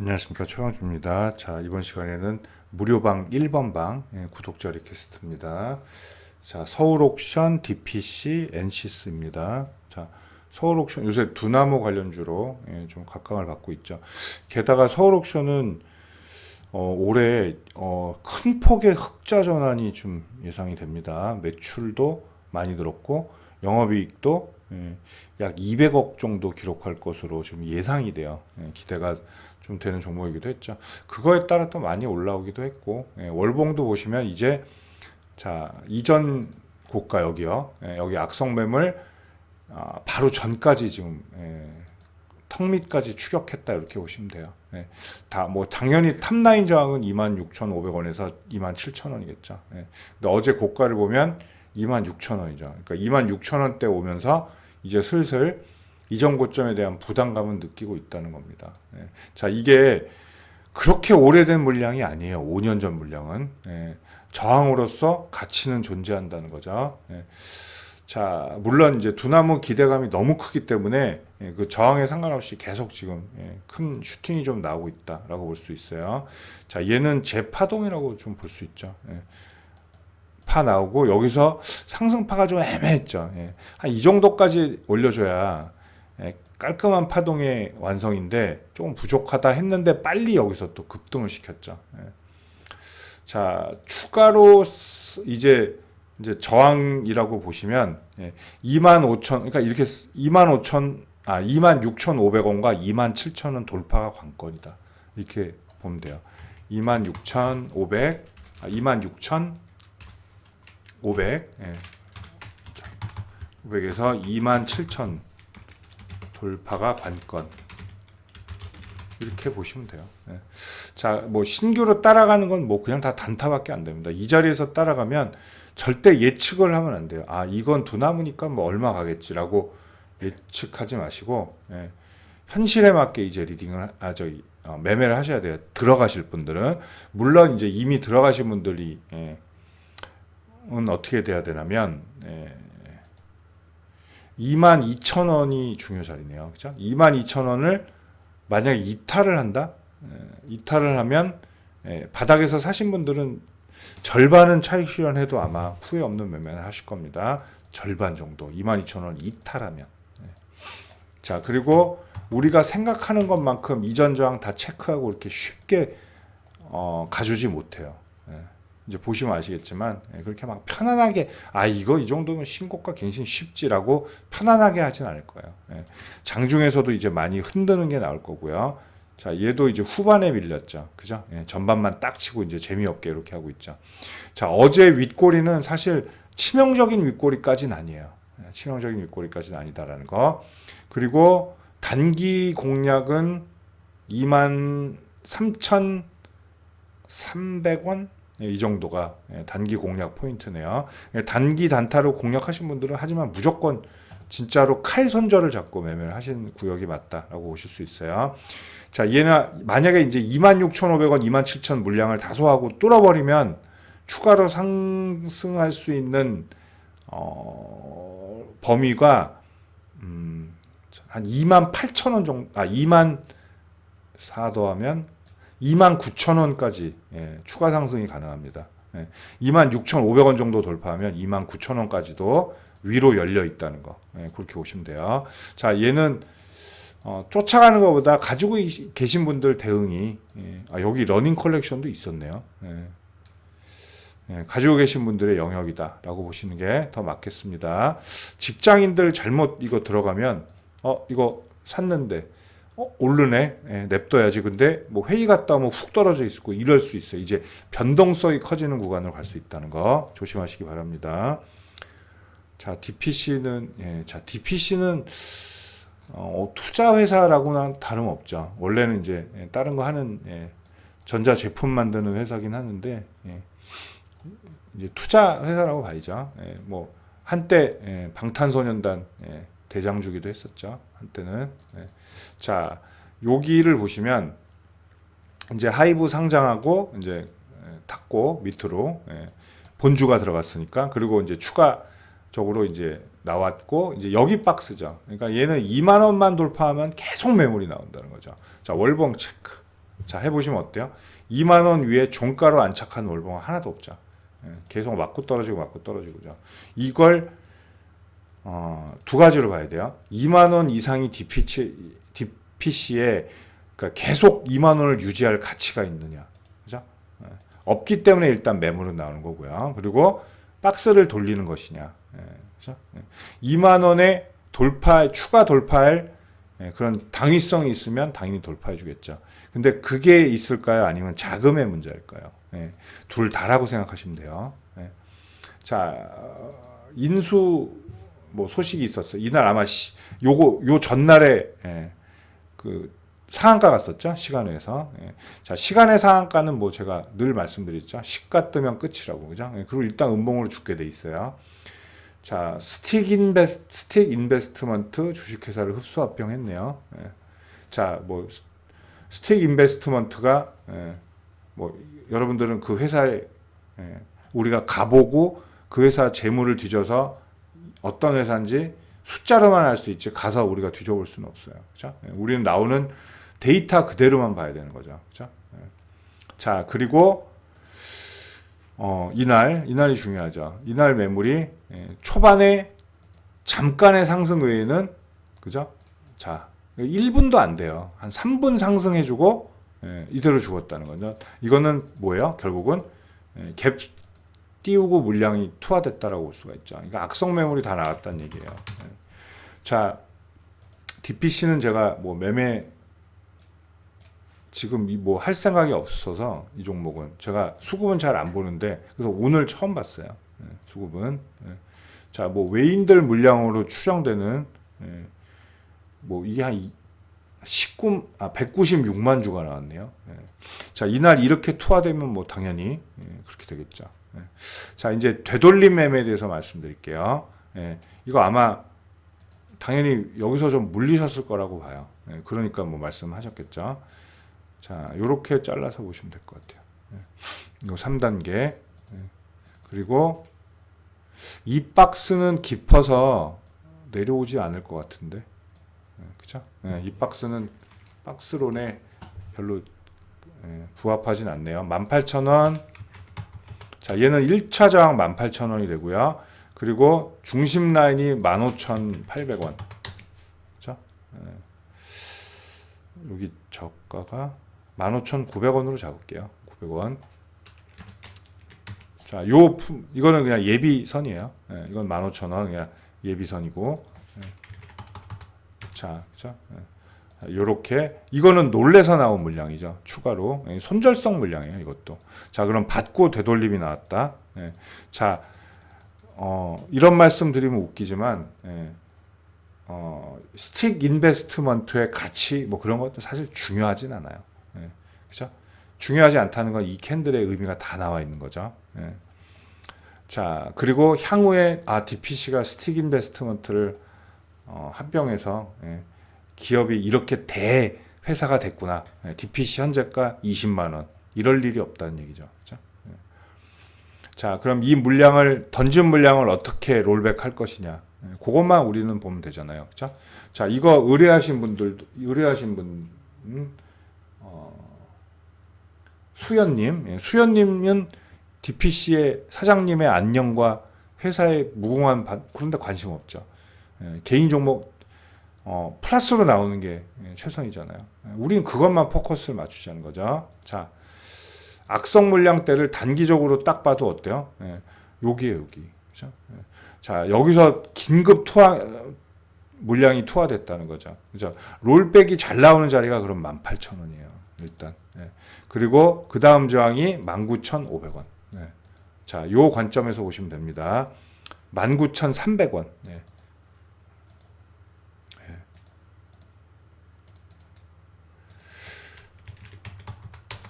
안녕하십니까 최강주입니다. 자 이번 시간에는 무료방 1번 방 예, 구독자 리퀘스트입니다. 자 서울 옥션, DPC, NCS입니다. 자 서울 옥션 요새 두나무 관련주로 예, 좀 각광을 받고 있죠. 게다가 서울 옥션은 어, 올해 어, 큰 폭의 흑자 전환이 좀 예상이 됩니다. 매출도 많이 늘었고 영업이익도 예, 약 200억 정도 기록할 것으로 좀 예상이 돼요. 예, 기대가 좀 되는 종목이기도 했죠. 그거에 따라 또 많이 올라오기도 했고 예, 월봉도 보시면 이제 자 이전 고가 여기요. 예, 여기 악성 매물 아, 바로 전까지 지금 예, 턱 밑까지 추격했다 이렇게 보시면 돼요. 예, 다뭐 당연히 탑라인 저항은 26,500원에서 27,000원이겠죠. 예, 근데 어제 고가를 보면 26,000원이죠. 그러니까 26,000원대 오면서 이제 슬슬 이전 고점에 대한 부담감은 느끼고 있다는 겁니다. 예. 자, 이게 그렇게 오래된 물량이 아니에요. 5년 전 물량은. 예. 저항으로서 가치는 존재한다는 거죠. 예. 자, 물론 이제 두나무 기대감이 너무 크기 때문에 예, 그 저항에 상관없이 계속 지금 예, 큰 슈팅이 좀 나오고 있다라고 볼 수 있어요. 자, 얘는 재파동이라고 좀 볼 수 있죠. 예. 파 나오고 여기서 상승파가 좀 애매했죠. 예. 한이 정도까지 올려줘야 예, 깔끔한 파동의 완성인데 조금 부족하다 했는데 빨리 여기서 또 급등을 시켰죠. 예. 자 추가로 스- 이제 이제 저항이라고 보시면 예, 2만 5천 그러니까 이렇게 2만 5천 아 2만 6,500원과 2만 7천 원 돌파가 관건이다 이렇게 보면 돼요. 2만 6,500 아, 2만 6천 500 예. 500에서 2만 7천 돌파가 관건 이렇게 보시면 돼요. 예. 자, 뭐 신규로 따라가는 건 뭐 그냥 다 단타밖에 안 됩니다. 이 자리에서 따라가면 절대 예측을 하면 안 돼요. 아, 이건 두나무니까 뭐 얼마 가겠지라고 예측하지 마시고 예. 현실에 맞게 이제 리딩을 하- 아 저기 어, 매매를 하셔야 돼요. 들어가실 분들은 물론 이제 이미 들어가신 분들이 예. 은 어떻게 돼야 되냐면 예. 2만 2천 원이 중요 자리네요. 그죠? 2만 2천 원을 만약에 이탈을 한다? 예, 이탈을 하면 예, 바닥에서 사신 분들은 절반은 차익 실현해도 아마 후회 없는 매매를 하실 겁니다. 절반 정도. 2만 2천 원 이탈하면. 예. 자, 그리고 우리가 생각하는 것만큼 이전 저항 다 체크하고 이렇게 쉽게 어, 가주지 못해요. 예. 이제 보시면 아시겠지만 예, 그렇게 막 편안하게 아 이거 이 정도면 신고가 갱신 쉽지라고 편안하게 하진 않을 거예요. 예. 장중에서도 이제 많이 흔드는 게 나올 거고요. 자 얘도 이제 후반에 밀렸죠, 그죠? 예, 전반만 딱 치고 이제 재미없게 이렇게 하고 있죠. 자 어제 윗꼬리는 사실 치명적인 윗꼬리까지는 아니에요. 예, 치명적인 윗꼬리까지는 아니다라는 거. 그리고 단기 공략은 2만 3,300원 예, 이 정도가 예, 단기 공략 포인트네요. 예, 단기 단타로 공략하신 분들은 하지만 무조건 진짜로 칼 손절을 잡고 매매를 하신 구역이 맞다라고 보실 수 있어요. 자, 얘는 만약에 이제 26,500원, 27,000 물량을 다소하고 뚫어버리면 추가로 상승할 수 있는 어, 범위가 음, 한 2만 8천 원 정도, 아 2만 4 더하면 2만 9천 원까지 예, 추가 상승이 가능합니다. 예, 2만 6,500원 정도 돌파하면 2만 9천 원까지도 위로 열려 있다는 거 예, 그렇게 보시면 돼요. 자 얘는 어, 쫓아가는 것보다 가지고 이- 계신 분들 대응이 예, 아, 여기 러닝 컬렉션도 있었네요. 예. 예, 가지고 계신 분들의 영역이다라고 보시는 게 더 맞겠습니다. 직장인들 잘못 이거 들어가면 어 이거 샀는데 어 오르네 예, 냅둬야지 근데 뭐 회의 갔다 오면 훅 떨어져 있고 이럴 수 있어요. 이제 변동성이 커지는 구간으로 갈 수 있다는 거 조심하시기 바랍니다. 자 DPC는 예, 자 DPC는 어, 투자 회사라고는 다름없죠. 원래는 이제 예, 다른 거 하는 예, 전자 제품 만드는 회사긴 하는데 예, 이제 투자 회사라고 봐야죠. 예, 뭐 한때 예, 방탄소년단 예, 대장주기도 했었죠. 한때는 예. 자 여기를 보시면 이제 하이브 상장하고 이제 예, 닫고 밑으로 예, 본주가 들어갔으니까 그리고 이제 추가적으로 이제 나왔고 이제 여기 박스죠. 그러니까 얘는 2만 원만 돌파하면 계속 매물이 나온다는 거죠. 자 월봉 체크. 자, 해보시면 어때요? 2만 원 위에 종가로 안착한 월봉은 하나도 없죠. 예, 계속 맞고 떨어지고 맞고 떨어지고죠. 이걸 어, 두 가지로 봐야 돼요. 2만 원 이상이 DPC, DPC에 그러니까 계속 2만 원을 유지할 가치가 있느냐. 그죠? 예. 없기 때문에 일단 매물은 나오는 거고요. 그리고 박스를 돌리는 것이냐. 예, 그죠? 예. 2만 원에 돌파, 추가 돌파할 예, 그런 당위성이 있으면 당연히 돌파해 주겠죠. 근데 그게 있을까요? 아니면 자금의 문제일까요? 예, 둘 다라고 생각하시면 돼요. 예. 자, 어, 인수 뭐 소식이 있었어요. 이날 아마 시, 요거 요 전날에 예, 그 상한가 갔었죠 시간에서. 예. 자 시간의 상한가는 뭐 제가 늘 말씀드렸죠. 시가 뜨면 끝이라고 그죠? 예, 그리고 일단 음봉으로 죽게 돼 있어요. 자 스틱 인베스 스틱 인베스트먼트 주식회사를 흡수 합병했네요. 예. 자뭐 스틱 인베스트먼트가 예, 뭐 여러분들은 그 회사에 예, 우리가 가보고 그 회사 재무를 뒤져서 어떤 회사인지 숫자로만 알 수 있지 가서 우리가 뒤져볼 수는 없어요. 그죠? 예, 우리는 나오는 데이터 그대로만 봐야 되는 거죠. 그죠? 예. 자, 그리고 어, 이날 이날이 중요하죠. 이날 매물이 예, 초반에 잠깐의 상승 외에는 그죠? 자, 1분도 안 돼요. 한 3분 상승해 주고 예, 이대로 죽었다는 거죠. 이거는 뭐예요? 결국은 예, 갭 띄우고 물량이 투하됐다라고 볼 수가 있죠. 그러니까 악성 매물이 다 나왔다는 얘기예요. 예. 자, DPC는 제가 뭐 매매 지금 뭐 할 생각이 없어서 이 종목은 제가 수급은 잘 안 보는데 그래서 오늘 처음 봤어요. 예, 수급은 예. 자, 뭐 외인들 물량으로 추정되는 예, 뭐 이게 한 19, 아, 196만 주가 나왔네요. 예. 자, 이날 이렇게 투하되면 뭐 당연히 예, 그렇게 되겠죠. 예. 자, 이제 되돌림 매매에 대해서 말씀드릴게요. 예, 이거 아마 당연히 여기서 좀 물리셨을 거라고 봐요. 예, 그러니까 뭐 말씀하셨겠죠. 자, 요렇게 잘라서 보시면 될 것 같아요. 예, 요 3단계. 예, 그리고 이 박스는 깊어서 내려오지 않을 것 같은데. 예, 그죠? 예, 이 박스는 박스론에 별로 예, 부합하진 않네요. 18,000원. 자, 얘는 1차 저항 18,000원이 되고요. 그리고 중심 라인이 15,800원. 그죠? 예. 여기 저가가 15,900원으로 잡을게요. 900원. 자, 요 품- 이거는 그냥 예비선이에요. 예, 이건 15,000원 그냥 예비선이고. 예. 자, 그죠? 예. 요렇게 이거는 놀래서 나온 물량이죠. 추가로 예, 손절성 물량이에요. 이것도. 자, 그럼 받고 되돌림이 나왔다. 예. 자, 어, 이런 말씀 드리면 웃기지만 예. 어, 스틱 인베스트먼트의 가치 뭐 그런 것도 사실 중요하진 않아요. 예. 그죠? 중요하지 않다는 건 이 캔들의 의미가 다 나와 있는 거죠. 예. 자, 그리고 향후에 아 DPC가 스틱 인베스트먼트를 어, 합병해서 예, 기업이 이렇게 대 회사가 됐구나. 예, DPC 현재가 20만 원. 이럴 일이 없다는 얘기죠. 그죠? 예. 자, 그럼 이 물량을 던진 물량을 어떻게 롤백 할 것이냐? 예, 그것만 우리는 보면 되잖아요. 그죠? 자, 이거 의뢰하신 분들 의뢰하신 분 음, 어, 수연님, 예, 수연님은 DPC의 사장님의 안녕과 회사의 무궁한 반- 그런데 관심 없죠. 예, 개인 종목 어, 플러스로 나오는 게 예, 최선이잖아요. 예, 우리는 그것만 포커스를 맞추자는 거죠. 자, 악성 물량대를 단기적으로 딱 봐도 어때요? 예, 여기에 여기. 그죠? 예. 자, 여기서 긴급 투하 물량이 투하됐다는 거죠. 그죠? 롤백이 잘 나오는 자리가 그럼 18,000원이에요. 일단. 예. 그리고 그 다음 저항이 19,500원. 예. 자, 요 관점에서 보시면 됩니다. 19,300원. 예. 예.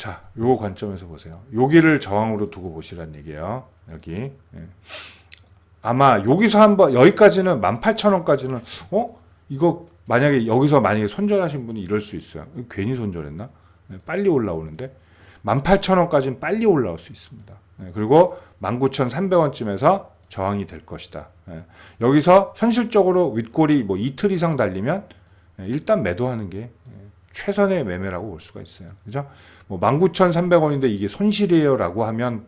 자, 요 관점에서 보세요. 여기를 저항으로 두고 보시란 얘기예요. 여기. 예. 아마 여기서 한번 여기까지는 18,000원까지는 어? 이거 만약에 여기서 만약에 손절하신 분이 이럴 수 있어요. 괜히 손절했나? 예, 빨리 올라오는데 18,000원까지는 빨리 올라올 수 있습니다. 예, 그리고 19,300원쯤에서 저항이 될 것이다. 예, 여기서 현실적으로 윗골이 뭐 이틀 이상 달리면 예, 일단 매도하는 게 예, 최선의 매매라고 볼 수가 있어요. 그죠? 뭐 19,300원인데 이게 손실이에요라고 하면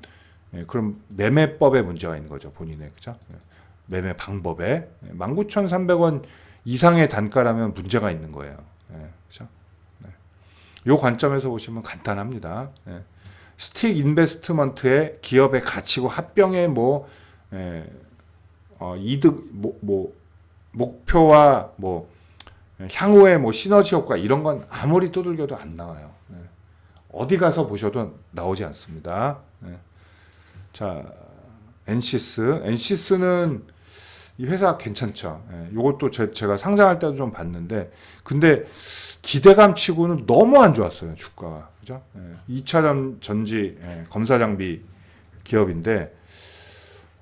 예, 그럼 매매법에 문제가 있는 거죠. 본인의 그죠? 예, 매매 방법에 예, 19,300원 이상의 단가라면 문제가 있는 거예요. 예, 그죠? 네. 요 관점에서 보시면 간단합니다. 예. 스틱 인베스트먼트의 기업의 가치고 합병의 뭐 예, 어, 이득 뭐, 뭐 목표와 뭐 향후의 뭐 시너지 효과 이런 건 아무리 두들겨도 안 나와요. 예. 어디 가서 보셔도 나오지 않습니다. 예. 자, 엔시스, 엔시스는 이 회사 괜찮죠. 예. 요것도 제, 제가 상장할 때도 좀 봤는데, 근데 기대감 치고는 너무 안 좋았어요 주가가, 그죠? 예. 2차 전지 예, 검사 장비 기업인데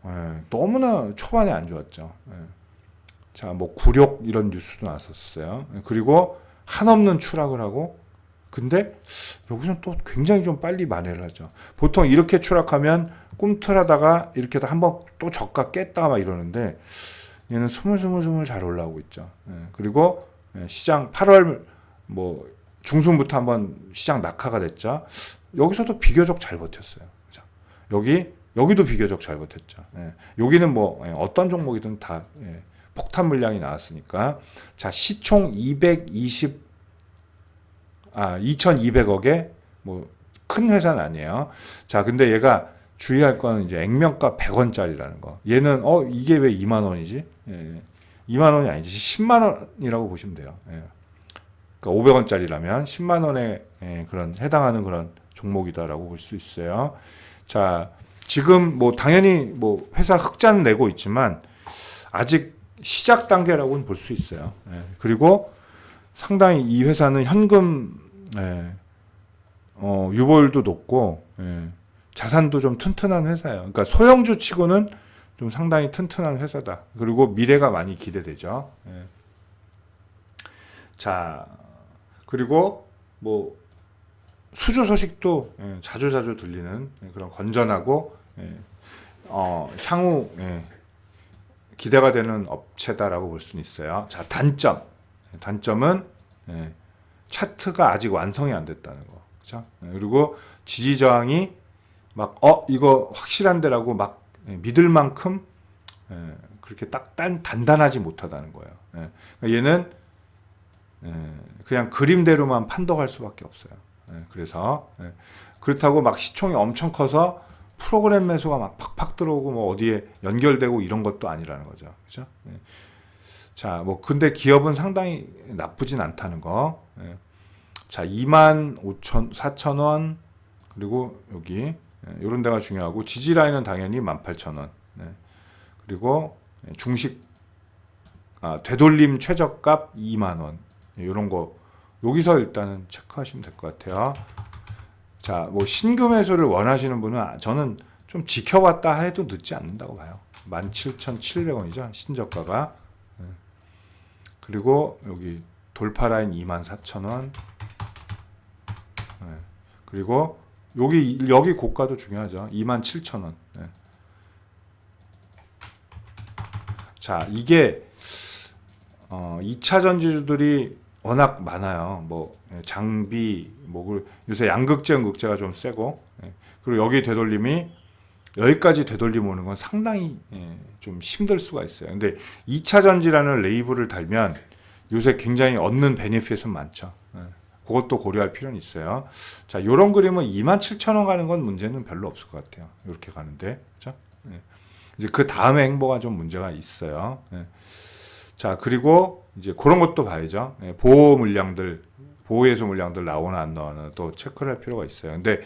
예, 너무나 초반에 안 좋았죠. 예. 자, 뭐 굴욕 이런 뉴스도 나왔었어요. 그리고 한없는 추락을 하고 근데 여기서는 또 굉장히 좀 빨리 만회를 하죠. 보통 이렇게 추락하면 꿈틀하다가 이렇게 한번 또 저가 깼다가 막 이러는데 얘는 스물스물스물 잘 올라오고 있죠. 예, 그리고 예, 시장 8월 뭐 중순부터 한번 시장 낙하가 됐죠. 여기서도 비교적 잘 버텼어요. 여기 여기도 비교적 잘 버텼죠. 예, 여기는 뭐 예, 어떤 종목이든 다 예, 폭탄 물량이 나왔으니까 자 시총 220 아 2,200억에 뭐 큰 회사는 아니에요. 자 근데 얘가 주의할 거는 이제 액면가 100원짜리라는 거. 얘는 어 이게 왜 2만 원이지? 예, 2만 원이 아니지 10만 원이라고 보시면 돼요. 예. 그러니까 500원짜리라면 10만 원에 예, 그런 해당하는 그런 종목이다라고 볼 수 있어요. 자 지금 뭐 당연히 뭐 회사 흑자는 내고 있지만 아직 시작 단계라고는 볼 수 있어요. 예, 그리고 상당히 이 회사는 현금 예, 어, 유보율도 높고 예, 자산도 좀 튼튼한 회사예요. 그러니까 소형주 치고는 좀 상당히 튼튼한 회사다. 그리고 미래가 많이 기대되죠. 예. 자 그리고 뭐 수주 소식도 예, 자주 자주 들리는 예, 그런 건전하고 예, 어, 향후 예, 기대가 되는 업체다라고 볼 수는 있어요. 자 단점 단점은 예, 차트가 아직 완성이 안 됐다는 거. 그렇죠? 예, 그리고 지지 저항이 막 어 이거 확실한데라고 막 예, 믿을 만큼 예, 그렇게 딱 단, 단단하지 못하다는 거예요. 예, 그러니까 얘는 예, 그냥 그림대로만 판독할 수밖에 없어요. 예, 그래서 예, 그렇다고 막 시총이 엄청 커서 프로그램 매수가 막 팍팍 들어오고 뭐 어디에 연결되고 이런 것도 아니라는 거죠. 그죠? 예. 자, 뭐 근데 기업은 상당히 나쁘진 않다는 거. 예. 자, 2만 5천 4천 원 그리고 여기 예, 이런 데가 중요하고 지지 라인은 당연히 18,000원. 네. 그리고 예, 중식 아, 되돌림 최저값 2만 원. 이런 거 여기서 일단은 체크하시면 될 것 같아요. 자, 뭐 신규 매수를 원하시는 분은 아, 저는 좀 지켜봤다 해도 늦지 않는다고 봐요. 17,700원이죠. 신저가가. 네. 그리고 여기 돌파 라인 24,000원. 네. 그리고 여기 여기 고가도 중요하죠. 27,000원. 네. 자, 이게 어, 2차 전지주들이 워낙 많아요. 뭐 예, 장비, 뭐그 요새 양극재, 음극재가 좀 세고 예. 그리고 여기 되돌림이 여기까지 되돌림 오는 건 상당히 예, 좀 힘들 수가 있어요. 근데 2차 전지라는 레이블을 달면 요새 굉장히 얻는 베네핏은 많죠. 예. 그것도 고려할 필요는 있어요. 자, 요런 그림은 27,000원 가는 건 문제는 별로 없을 것 같아요. 이렇게 가는데. 그죠? 예. 이제 그 다음에 행보가 좀 문제가 있어요. 예. 자, 그리고 이제 그런 것도 봐야죠. 예, 보호 물량들, 보호예수 물량들 나오나 안 나오나 또 체크를 할 필요가 있어요. 근데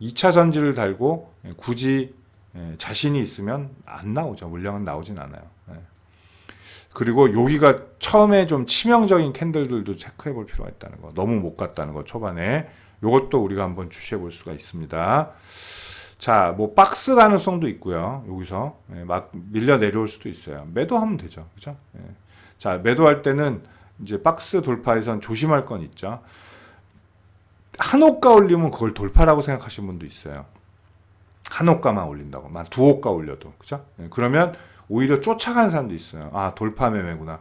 2차 전지를 달고 예, 굳이 예, 자신이 있으면 안 나오죠. 물량은 나오진 않아요. 예. 그리고 여기가 처음에 좀 치명적인 캔들들도 체크해 볼 필요가 있다는 거. 너무 못 갔다는 거 초반에. 요것도 우리가 한번 주시해 볼 수가 있습니다. 자, 뭐 박스 가능성도 있고요. 여기서 예, 막 밀려 내려올 수도 있어요. 매도하면 되죠. 그죠? 예. 자, 매도할 때는 이제 박스 돌파에선 조심할 건 있죠. 한 호가 올리면 그걸 돌파라고 생각하시는 분도 있어요. 한 호가만 올린다고. 만두 호가 올려도. 그죠? 예, 그러면 오히려 쫓아가는 사람도 있어요. 아, 돌파 매매구나.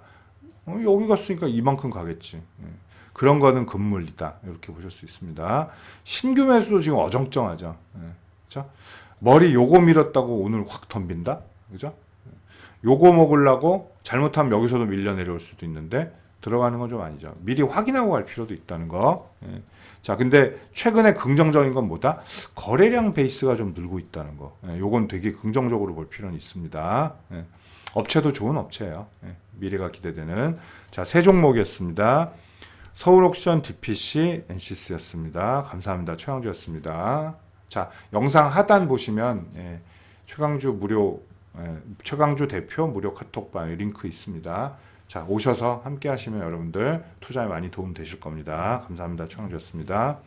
어, 여기 갔으니까 이만큼 가겠지. 예. 그런 거는 금물이다. 이렇게 보실 수 있습니다. 신규 매수도 지금 어정쩡하죠. 예, 그죠? 머리 요거 밀었다고 오늘 확 덤빈다. 그죠? 요거 먹으려고 잘못하면 여기서도 밀려 내려올 수도 있는데 들어가는 건 좀 아니죠. 미리 확인하고 갈 필요도 있다는 거. 예. 자, 근데 최근에 긍정적인 건 뭐다? 거래량 베이스가 좀 늘고 있다는 거. 예, 요건 되게 긍정적으로 볼 필요는 있습니다. 예. 업체도 좋은 업체예요. 예, 미래가 기대되는. 자, 세 종목이었습니다. 서울옥션 DPC NCS였습니다. 감사합니다. 최강주였습니다. 자, 영상 하단 보시면 예, 최강주 무료 예, 최강주 대표 무료 카톡방 링크 있습니다. 자, 오셔서 함께 하시면 여러분들 투자에 많이 도움 되실 겁니다. 감사합니다. 최강주였습니다.